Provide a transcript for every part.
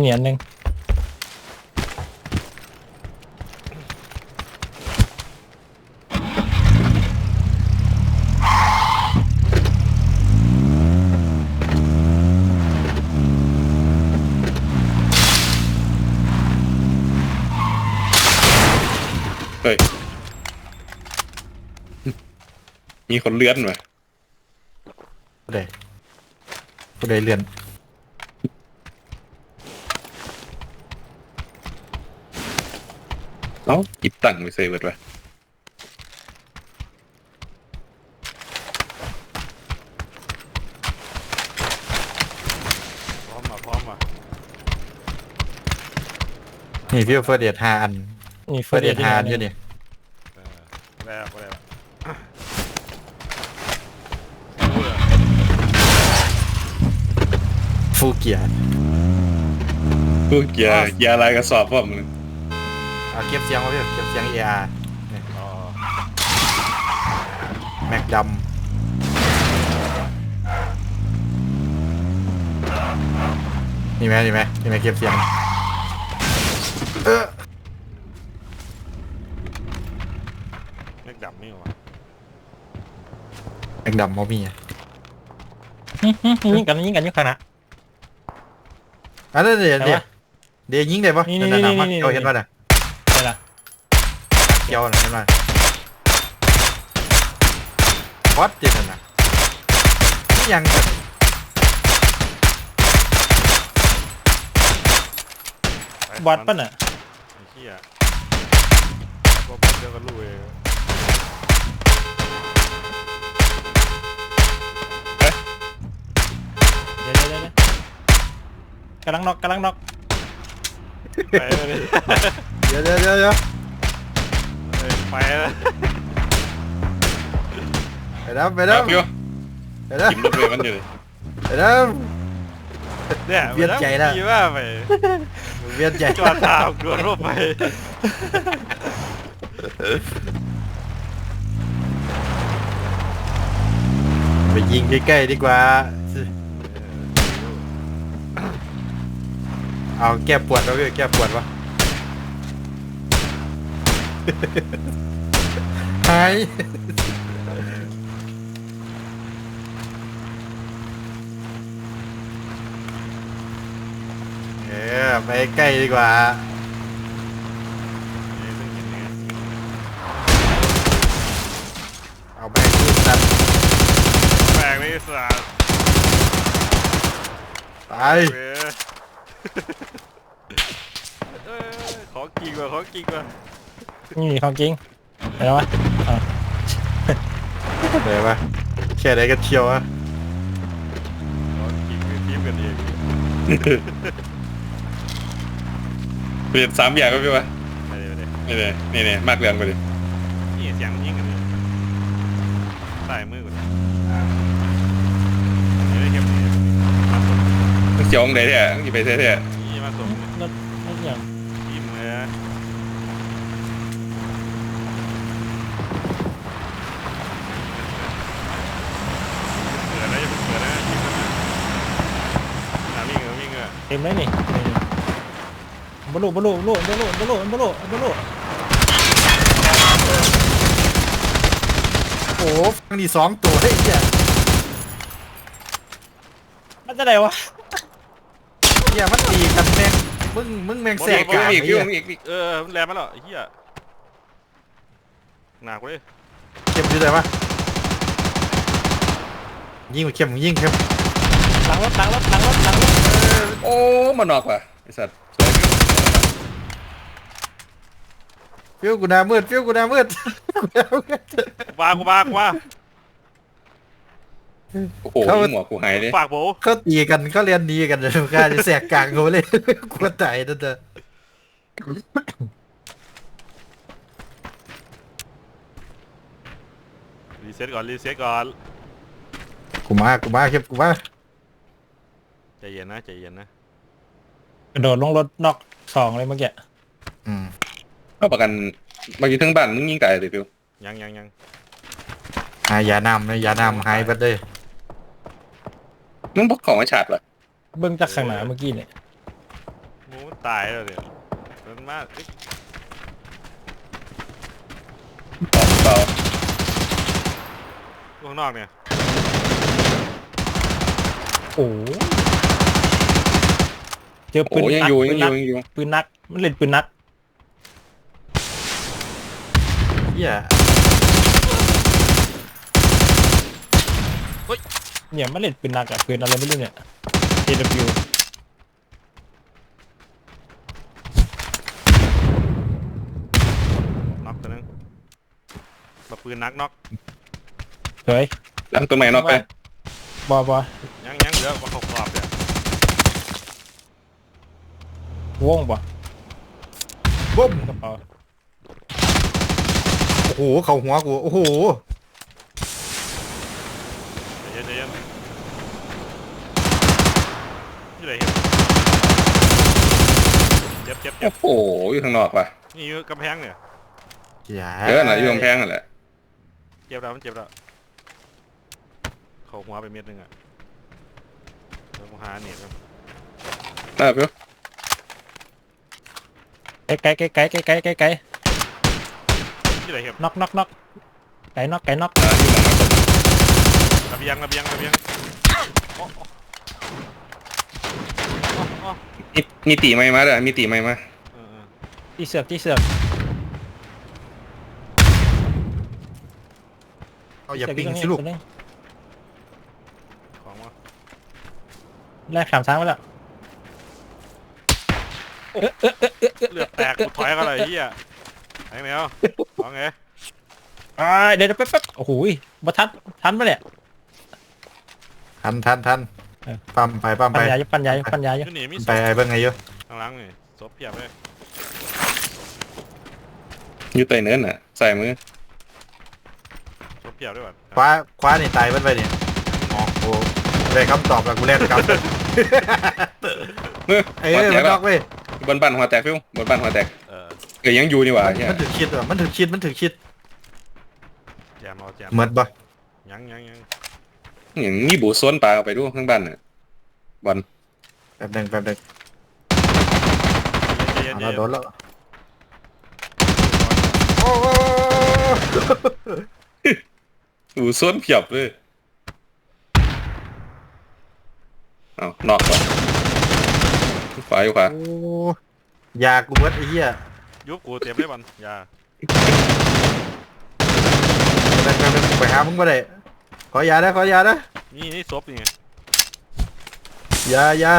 มีอันหนึ่งเฮ้ย มีคนเลื่อนมาผู้ใดผู้ใดเรียน เอ้าหยิบตังค์ไปเซฟเบิร์ดวะพร้อมมาพร้อมมานี่พี่เฟิร์สเดียห้าอันมีเฟิร์สเดียห้าอันที่อยู่ไหนี่เออแล้วก็แล้วฟูเกียร์กูเกียร์เกียร์อะไรกระสอบว่ามึง เอาเก็บเสียงมาพี่เก็บเสียงเออาร์อ๋อแม็กดำนี่ไหมนี่ไหมนี่ไหมเก็บเสียงเออเล็กดำนี่หว่าแม็กดำมอมี่อะหึหึยิงกันยิงกันอยุคขณะอันนั้นเดี๋ยวไหนเดี๋ยววะเดี๋ยวยิงได้ปะนี่นั่นนี่น่ะนี่มักนี่เกี่ยวเห็นปะน่ะใช่ละ เกี่ยวน่ะเห็นปะวัดจิตน่ะนี่ยังไปบอดปะน่ะไอ้เหี้ยพวกมันเดียวกันรู้เองเดี๋ยวเดี๋ยวเดี๋ยวเดี๋ยวกำลังน็อกกำลังน็อก ไปเลย เดี๋ยวเดี๋ยวเดี๋ยวเดี๋ยวเออ ไปแล้วไปแล้วไปแล้วพี่วไปแล้วกินรถเมล์มันอยู่เลยไปแล้วเนี่ยเวียนใจแล้วขี่ว่าไปเวียนใจจอดตามดวนรถไปไปยิงใกล้ๆดีกว่า เอาแก้ปวดวะพี่แก้ปวดวะ หายเออไปใกล้ดีกว่าเอาไปขึ้นนัดแปลกเลยสัสตายเว้ย เอ้ยของจริงว่ะของจริงว่ะ นี่ของจริงเห็นแล้ววะอะเดี๋ยวปะแค่ไหนกันเชียวอะของจริงคือทีมกันเองเปลี่ยนสามอย่างก็พี่วะไปเลยไปเลยนี่เลยนี่เลยมากเรื่องไปเลยนี่เสียงมันยิงกันเลยใต้มือกูเลยเฮ้ยเข้มนี่มาส่งมึงเสียวองไหนเนี่ยมึงจะไปเท่นี่ ต็มเลยนี่นี่บลูบลูบลูบลูบลูบลูบลูโอ้โหฟังดีสองตัวไอ้เหี้ยมันจะไหนวะเหี้ยมันตีกันแม่งมึงมึงแม่งๆแสกกลางอีไอ้กเหี้ยอีกอีกเออมันแรงมาแล้วไอ้เหี้ยหนักเลยเข้มอยู่ไหนวะยิงไปเข้มยิงเข้มหลังรถหลังรถหลังรถหลังรถ โอ้มันออกว่ะไอสัตว์สวยฟิวกูหน้ามืดฟิวกูหน้ามืดกูหน้ามืดกูมากูมากูมาโอ้โหหมวกกูหายเลยฝากโบเขาตีกันเขาเรียนดีกันเลยกล้าจะแสกกลางเขาเลยกลัวตายนั่นเถอะรีเซ็ตก่อนรีเซ็ตก่อนกูมากูมาเข้มกูมา ใจเย็นนะใจเย็นนะกระโดดลงรถน็อกสองเลยเมื่อกี้อืมก็ประกันมาอยู่ทั้งบ้านมึงยิงตายเลยฟิวยังยังยังหายาน้ำนะยาน้ำหายไปเลยมึงพกของมาฉาดวะเบิ้งจากข้างหน้าเมื่อกี้เนี่ยตายแล้วเนี่ยมันมากเอ้ยเปล่าข้างนอกเนี่ยโอ้ย เจอปืโอ้นยังนักอยู่ปืยังนอนักยู่ยังอยู่ ปืนนักมันเล่นปืนนักเหี้ยเนี่ยมันเล่นปืนนักอะปืนอะไรไม่รู้เนี่ย AW น็อกตัวนึงแบบปืนนักน็อกเฮ้ยหลังต้นไม้นอกไปบอบอยังยังเหลือว่าเขาขอบเนี่ย วงปะบุ้มกระเป๋าโอ้โหเข่าหัวกูโอ้โหใจเย็นใจเย็นนี่อะไรเห็นเจ็บเจ็บเจ็โอ้บโหอยู่ข้างนอกว่ะนี่อยู่กำแพงเนี่ยอย่าเออน่ะอยู่กำแพงนั่นแหละเจ็บแล้วมันเจ็บแล้วเขาหัวไปเม็ดหนึงอะเดี๋ยวผมหาเน็ตครับน่าเป ลไกลไกลไกลไกลไกลไกลไกลที่ไหนเรับน็อกน็อกน็อกไก่น็อกไก่น็อกระเบียงระเบียงระเบียงมีมีตีไหมมาเด้อมีตีไหมมาที่เสือกที่เสือกเอาอย่าปิ้งสิลูกของวะแรกสามช้างไปแล้ว เลือดแตกกูถอยกันเลยไอ้เฮียไอ้แมวว่าไงอ่าเดี๋ยวแป๊บแป๊บโอ้โหยบัทันทันปะเนี่ย ทันทันทันเออ ปั๊มไปปั๊มปัไปญญาอยู่ปัญญาอยู่ปัญญาอยู่นี่มีศไปพไอ้เบิ่งไงเยอะข้างหลังนี่ศพเพียบเลยอยู่ใต้เนินน่ะ ใส่มือศพเพียบด้วยวะคว้าคว้านี่ตายเบิ่งไปเนี่ยอ๋อโอ้ได้คำตอบแล้วกูเล่นกลับเฮ้ยเอ้ยมันนอกเว้ย บนบ้านหัวแตกฟิวบนบ้านหัวแตกเออเอ้ยยังอยู่นี่หว่าเนี่ยมันถึกคิดว่ะมันถึกคิดมันถึกคิดแจมเอาแจมเหมือนบ่ยังยังยังอย่างมีบูสวนปลาเอาไปดูข้างบ้านน่ะบอลแป๊บหนึงแป๊บหนึงใจเย็นเอาใจเราเย็นโดนแล้วโอ้โหบูสวนเพียบเลยเอานอกก่อนข วาอยู่ขวาโอ้ยากูเบิดไอ้เหี้ยยุบกูเต็มเลยบอลอย่าแป๊บหนึงแป๊บหนึงไปหามึงบ่ได้ขอยานะขอยานะนี่นี่ศพนี่ไงยายา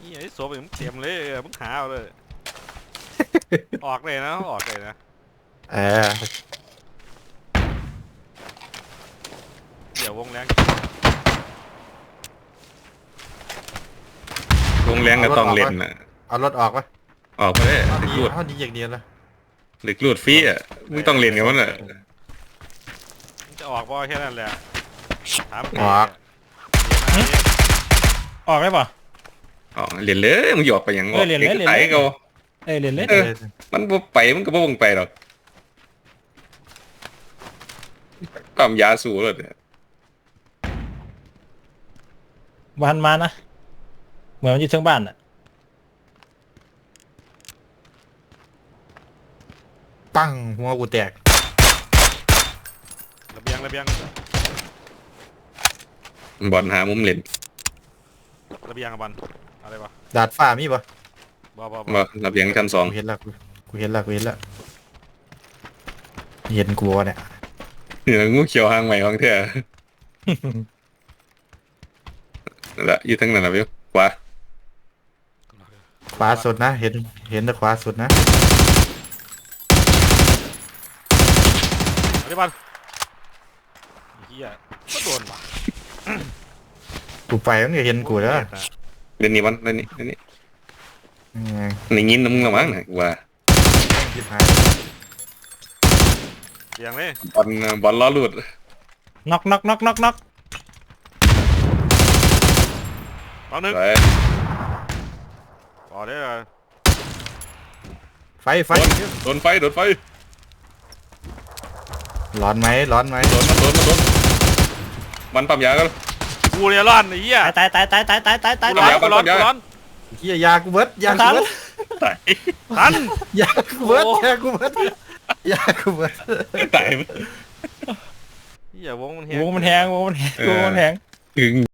นี่ไอ้ศพนี่มึงเต็มเลยเออมึงหาเอาเลย ออกเลยนะออกเลยนะเออเดี๋ยววงแรง วงแรงก็ต้องเล่นน่ะเอารถออกวะออกไปเลยเอาเด็กดีรูดเอาดีอย่างเดียวละเด็กรูดฟรีอะมึงต้องเล่นกับมันอะมึงจะออกบ่แค่นั้นแหละถามออกเดี๋ยวนะออกได้ปะอ๋อเล่นเลยมึงหยอกไปอย่างเออเล่นเลยด็กเล่นเลยไถเขาเอ้ยเล่นเล่นเออมันบ่ไปมันก็บ่วงไปหรอกความยาสูเลยเนี่ยบ้านมานะ เหมือนมันอยู่เทิงบ้านอะปังหัวกูแตกระเบียงระเบียงบอลหามุมเล่นระเบียงกับบอลอะไรวะดาดฟ้ามีปะบ่บ่บ่ระเบียงชั้นสองกูเห็นแล้วกูกูเห็นแล้วกูเห็นแล้วเห็นกูวะเนี่ย เหนืองูเขียวหางใหม่ของเธอ นั่นแหละอยู่ทั้งนั้นนะพี่ขวา ขวาสุดนะ เห็นเห็นแต่ขวาสุดนะอะไรบอลเฮียก็โดนว่ะกูไปมันก็เห็นกูแล้วเล่นนี่มันเล่นนี่เล่นนี่อืมในยินน้ำมึงละมั้งนะกูว่าชิบหายเบียงเลยบอลบอลล้อหลุดน็อกน็อกน็อกน็อกน็อกตอนนึง ไป ต่อได้เลยไฟไฟโดนไฟโดนไฟร้อนไหมร้อนไหมโดนมันโดนมันโดนมันปั๊มยากันกูเนี่ยร้อนไอ้เหี้ยตายตายตายตายตายตายตายกูตายร้อนปั๊กูมร้อนยากูร้อนเฮียยากูเบิดยากูทันเบิดตายทันยากูเบิดยากูเบิดยากูเบิดตายเหี้ยวงมันเฮีวงมันแทงวงมันแทงวงมันแทงถึง